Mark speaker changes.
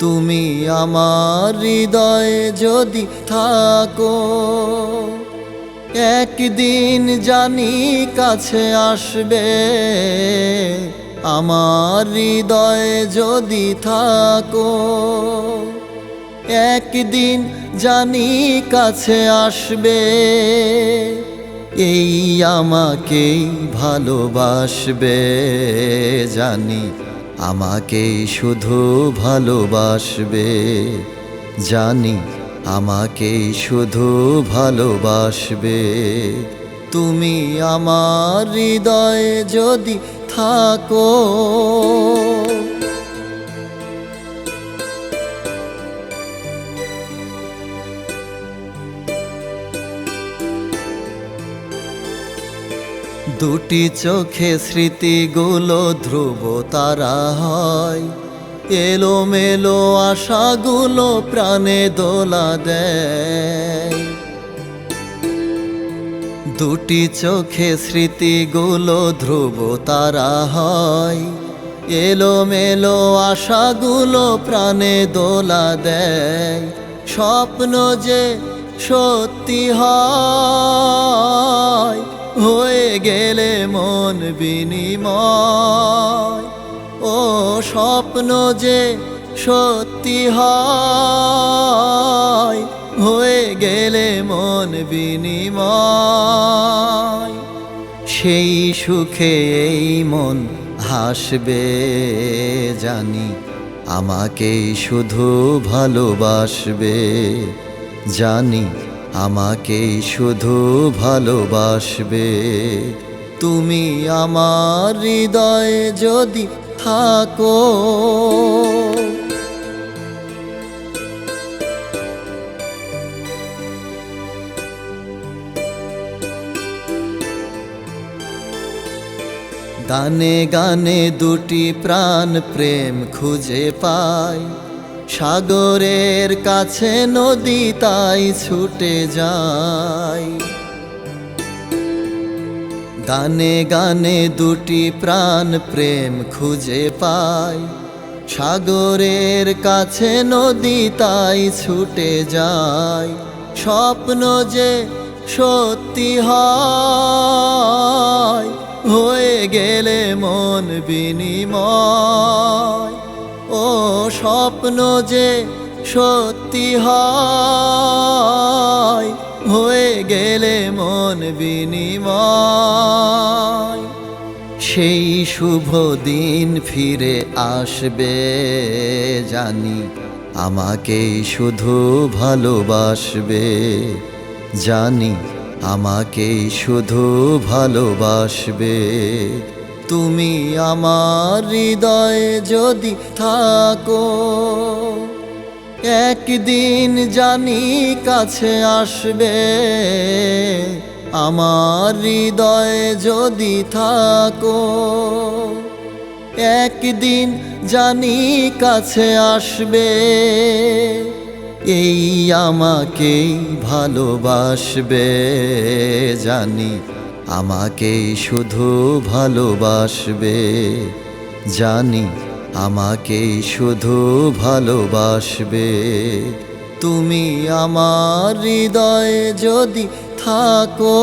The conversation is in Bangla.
Speaker 1: তুমি আমার হৃদয়ে যদি থাকো, একদিন জানি কাছে আসবে। আমার হৃদয়ে যদি থাকো, একদিন জানি কাছে আসবে। এই আমাকেই ভালোবাসবে জানি। আমাকেই শুধু ভালোবাসবে জানি আমাকে শুধু ভালোবাসবে। তুমি আমার হৃদয়ে যদি থাকো দুটি চোখে স্মৃতিগুলো ধ্রুব তারা হয়। এলো মেলো আশাগুলো প্রাণে দোলা দেয়। দুটি চোখে স্মৃতিগুলো ধ্রুব তারা হয়। এলো মেলো আশাগুলো প্রাণে দোলা দেয়। স্বপ্ন যে সত্যি হয়। মন বিনিময়। ও স্বপ্ন যে সত্যি হয়, হয়ে গেলে মন বিনিময়। সেই সুখে এই মন হাসবে জানি আমাকেই শুধু ভালোবাসবে। জানি আমাকেই শুধু ভালোবাসবে। তুমি আমার হৃদয়ে যদি থাকো। গানে গানে দুটি প্রাণ প্রেম খুঁজে পায় সাগরের কাছে নদী তাই ছুটে যায় গানে গানে দুটি প্রাণ প্রেম খুঁজে পায় সাগরের কাছে নদী তাই ছুটে যায় স্বপ্ন যে সত্যি হয়, হয়ে গেলে মন বিনিময়। ও স্বপ্ন যে সত্যি হয় হয়ে গেলে মন বিনিময়। সেই শুভ দিন ফিরে আসবে, জানি আমাকেই শুধু ভালোবাসবে। জানি আমাকেই শুধু ভালোবাসবে। তুমি আমার হৃদয়ে যদি থাকো একদিন জানি কাছে আসবে। আমার হৃদয়ে যদি থাকো, একদিন জানি কাছে আসবে। এই আমাকেই ভালোবাসবে, জানি আমাকেই শুধু ভালোবাসবে, জানি আমাকেই শুধু ভালোবাসবে। তুমি আমার হৃদয়ে যদি থাকো